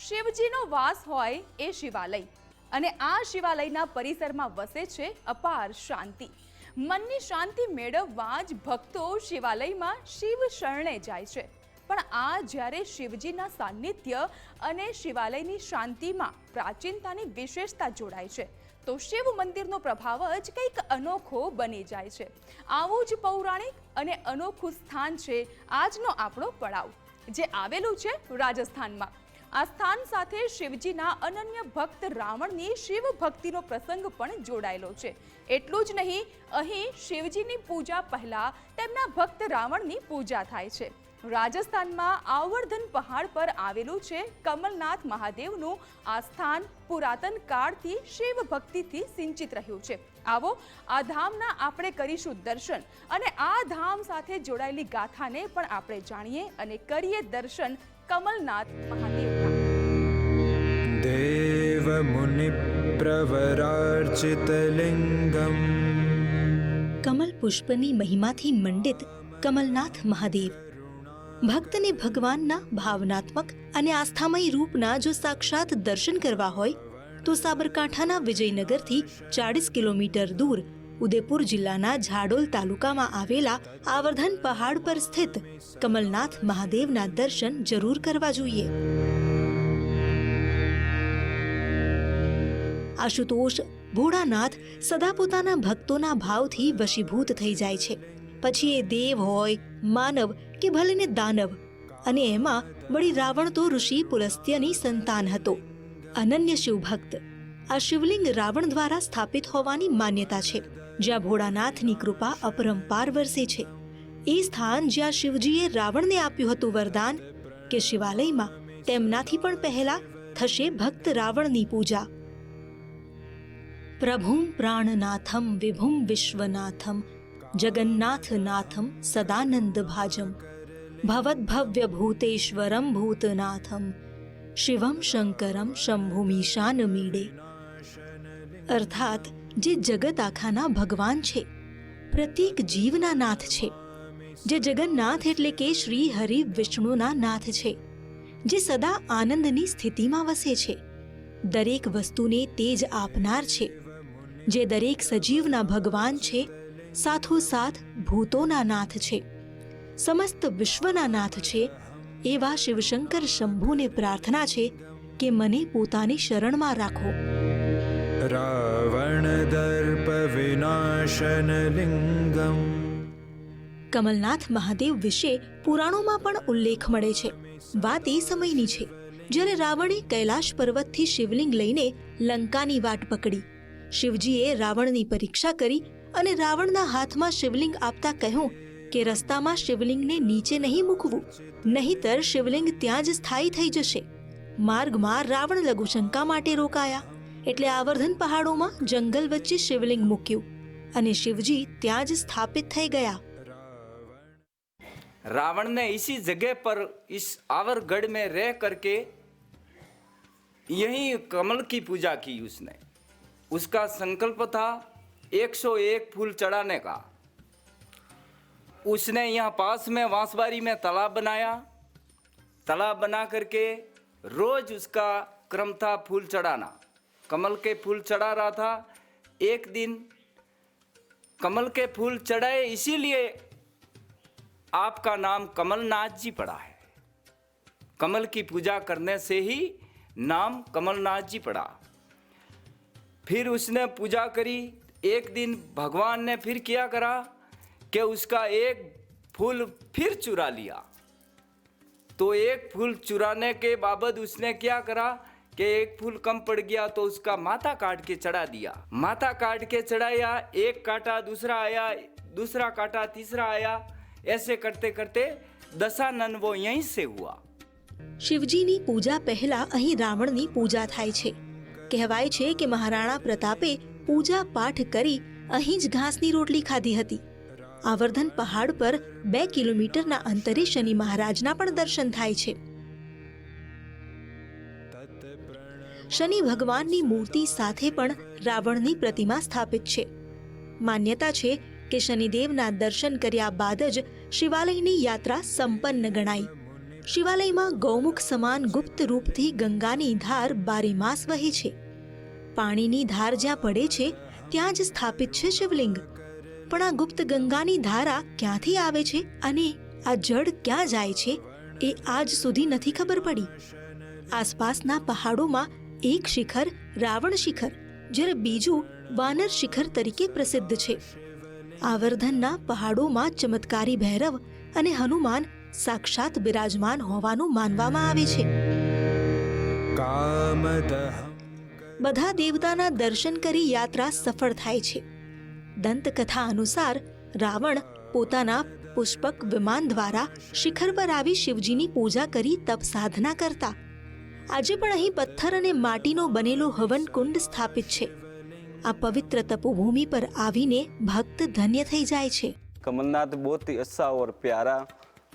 શિવજીનો વાસ હોય એ શિવાલય. અને આ શિવાલયના પરિસરમાં વસે છે અપાર શાંતિ. મનની શાંતિ મેળવવા જ ભક્તો શિવાલયમાં શિવ શરણે જાય છે. પણ આ જ્યારે શિવજીના સાનિધ્ય અને શિવાલયની શાંતિમાં પ્રાચીનતાની વિશેષતા જોડાય છે, તો શિવ મંદિરનો પ્રભાવ જ કંઈક અનોખો બની જાય છે. આવું જ પૌરાણિક અને અનોખું સ્થાન છે આજનો આપણો પડાવ, જે આવેલું છે રાજસ્થાનમાં. આ સ્થાન સાથે શિવજીના અનન્ય ભક્ત રાવણની શિવ ભક્તિનો પ્રસંગ પણ જોડાયેલો છે. એટલું જ નહીં, અહીં શિવજીની પૂજા પહેલા તેમના ભક્ત રાવણની પૂજા થાય છે. રાજસ્થાનમાં આવર્ધન પહાડ પર આવેલું છે કમલનાથ મહાદેવનું આ સ્થાન પુરાતન કાળથી શિવ ભક્તિથી સિંચિત રહ્યું છે. આવો આ ધામના આપણે કરીશું દર્શન અને આ ધામ સાથે જોડાયેલી ગાથાને પણ આપણે જાણીએ અને કરીએ દર્શન કમલનાથ મહાદેવના. દેવ મુનિ પ્રવરાર્ચિત લિંગમ. કમલ પુષ્પની મહિમાથી મંડિત કમલનાથ મહાદેવ. ભક્તને ભગવાનના ભાવનાત્મક અને આસ્થામય રૂપના જો સાક્ષાત દર્શન કરવા હોય તો સાબરકાંઠાના વિજયનગરથી ચાળીસ કિલોમીટર દૂર ઉદયપુર જિલ્લાના ઝાડોલ તાલુકામાં આવેલા આવર્ધન પહાડ પર સ્થિત કમલનાથ મહાદેવના દર્શન જરૂર કરવા જોઈએ. આશુતોષ ભોળાનાથ સદા પોતાના ભક્તોના ભાવથી વશીભૂત થઈ જાય છે. પછી એ દેવ હોય, માનવ કે ભલેને દાનવ અને એમાં વળી રાવણ તો ઋષિ પુલસ્ત્યની સંતાન હતો. અનન્ય શિવભક્ત. આ શિવલિંગ રાવણ દ્વારા સ્થાપિત હોવાની માન્યતા છે. જ્યાં ભોળાનાથની કૃપા અપરંપાર વરસે છે. એ સ્થાન જ્યાં શિવજીએ રાવણને આપ્યું હતું વરદાન, કે શિવાલયમાં તેમનાથી પણ પહેલા થશે ભક્ત રાવણની પૂજા. પ્રભુમ પ્રાણનાથમ વિભુમ વિશ્વનાથમ, જગન્નાથનાથમ સદાનંદ ભાજમ ભવદ્ભવ્ય ભૂતેશ્વરમ ભૂતનાથમ. શિવમ શંકરમ શંભુમીશાન મીડે. અર્થાત, જે જગત આખાના ભગવાન છે પ્રત્યેક જીવના નાથ છે. જે જગન્નાથ એટલે કે શ્રી હરિ વિષ્ણુના નાથ છે, જે સદા આનંદની સ્થિતિમાં વસે છે. દરેક વસ્તુને તેજ આપનાર છે. જે દરેક સજીવના ભગવાન છે, સાથોસાથ ભૂતોના નાથ છે. સમસ્ત વિશ્વના નાથ છે એવા શિવશંકર શંભુને પ્રાર્થના છે કે મને પોતાની શરણમાં રાખો. રાવણ દર્પ વિનાશન લિંગમ. કમલનાથ મહાદેવ વિશે પુરાણોમાં પણ ઉલ્લેખ મળે છે. વાત એ સમયની છે જ્યારે રાવણે કૈલાશ પર્વતથી શિવલિંગ લઈને લંકાની વાટ પકડી. શિવજીએ રાવણની પરીક્ષા કરી અને રાવણના હાથમાં શિવલિંગ આપતા કહ્યું કે રસ્તામાં શિવલિંગને નીચે નહીં મૂકવું નહીંતર શિવલિંગ ત્યાં જ સ્થાયી થઈ જશે માર્ગમાં રાવણ લઘુશંકા માટે રોકાયા એટલે આવર્ધન પહાડોમાં જંગલ વચ્ચે શિવલિંગ મૂક્યું અને શિવજી ત્યાં જ સ્થાપિત થઈ ગયા रावण ने इसी जगह पर इस आवरगढ़ में रह करके यही कमल की पूजा की उसने उसका संकल्प था 101 फूल चढ़ाने का उसने यहाँ पास में बांसबारी में तालाब बनाया। तालाब बना करके रोज उसका क्रम था फूल चढ़ाना। कमल के फूल चढ़ा रहा था एक दिन। कमल के फूल चढ़ाए, इसीलिए आपका नाम कमलनाथ जी पड़ा है। कमल की पूजा करने से ही नाम कमलनाथ जी पड़ा। फिर उसने पूजा करी। एक दिन भगवान ने फिर क्या करा। कि उसका एक फूल फिर चुरा लिया तो एक फूल चुराने के बाबत उसने क्या करा कि एक फूल कम पड़ गया तो उसका माथा काट के चढ़ा दिया माथा काट के चढ़ाया एक काटा दूसरा आया दूसरा काटा तीसरा आया ऐसे करते करते दशानन वो यहीं से हुआ શિવજીની પૂજા પહેલા અહીં રાવણની પૂજા થાય છે કહેવાય છે કે મહારાણા પ્રતાપે પૂજા પાઠ કરી અહીં જ ઘાસની રોટલી ખાધી હતી આવર્ધન પહાડ પર બે કિલોમીટરના અંતરે શનિ મહારાજના પણ દર્શન થાય છે. શનિ ભગવાનની મૂર્તિ સાથે પણ રાવણની પ્રતિમા સ્થાપિત છે. માન્યતા છે કે શનિદેવના દર્શન કર્યા બાદ જ શિવાલયની યાત્રા સંપન્ન ગણાઈ શિવાલયમાં ગૌમુખ સમાન ગુપ્ત રૂપથી ગંગાની ધાર બારેમાસ વહે છે. પાણીની ધાર જ્યાં પડે છે, ત્યાં જ સ્થાપિત છે શિવલિંગ. પણ આ ગુપ્ત ગંગાની ધારા ક્યાંથી આવે છે અને આ જળ ક્યાં જાય છે એ આજ સુધી નથી ખબર પડી. આસપાસના પહાડોમાં એક શિખર રાવણ શિખર જ્યારે બીજું વાનર શિખર તરીકે પ્રસિદ્ધ છે. આવર્ધનના પહાડોમાં ચમત્કારી ભૈરવ અને હનુમાન સાક્ષાત બિરાજમાન હોવાનું માનવામાં આવે છે. બધા દેવતાના દર્શન કરી યાત્રા સફળ થાય છે. દંતકથા અનુસાર રાવણ પોતાના પુષ્પક વિમાન દ્વારા શિખર પર આવી શિવજીની પૂજા કરી તપ સાધના કરતા આજે પણ અહીં પથ્થર અને માટીનો બનેલો હવન કુંડ સ્થાપિત છે આ પવિત્ર તપોભૂમિ પર આવીને ભક્ત ધન્ય થઈ જાય છે कमलनाथ बहुत ही अच्छा और प्यारा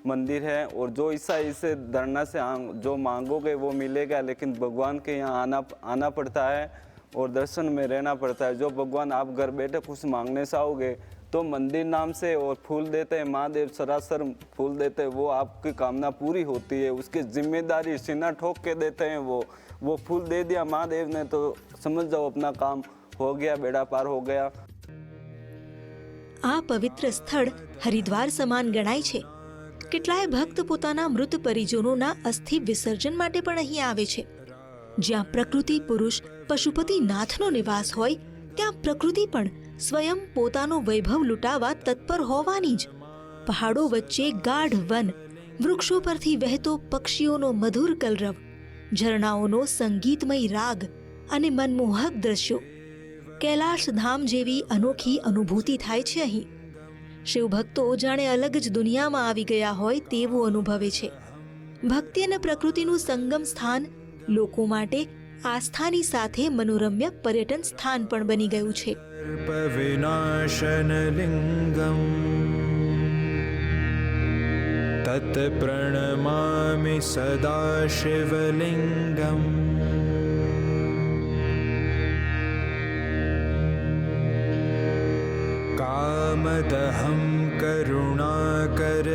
मंदिर है और जो ईसा इसे धरना से आंग- जो मांगोगे वो मिलेगा लेकिन भगवान के यहाँ आना आना पड़ता है और दर्शन में रहना पड़ता है जो भगवान आप घर बैठे कुछ मांगने से आओगे तो मंदिर नाम से और फूल देते हैं महादेव सरासर फूल देते हैं वो आपकी कामना पूरी होती है उसकी जिम्मेदारी सीना ठोक के देते हैं वो वो फूल दे दिया महादेव ने तो समझ जाओ अपना काम हो गया बेड़ा पार हो गया આ પવિત્ર સ્થળ હરિદ્વાર સમાન ગણાય છે કેટલાય ભક્ત પોતાના મૃત પરિજનોના અસ્થિ વિસર્જન માટે પણ અહીં આવે છે જ્યાં પ્રકૃતિ, પુરુષ, પશુપતિ, નાથનો નિવાસ હોય, ત્યાં પ્રકૃતિ પણ સ્વયં પોતાનો વૈભવ લૂંટાવા તત્પર હોવાની જ. પહાડો વચ્ચે ગાઢ વન, વૃક્ષો પરથી વહેતો પક્ષીઓનો મધુર કલરવ, ઝરણાઓનો સંગીતમય રાગ અને મનમોહક દ્રશ્યો. કૈલાશ ધામ જેવી અનોખી અનુભૂતિ થાય છે અહીં. શિવભક્તો જાણે અલગ જ દુનિયામાં આવી ગયા હોય તેવું અનુભવે છે. ભક્તિ અને પ્રકૃતિનું સંગમ સ્થાન લોકો માટે આસ્થાની સાથે મનોરમ્ય પર્યટન સ્થાન પણ બની ગયું છે. વિનાશનલિંગમ તત પ્રણમામિ સદા શિવલિંગમ કામદહમ કરુણાકર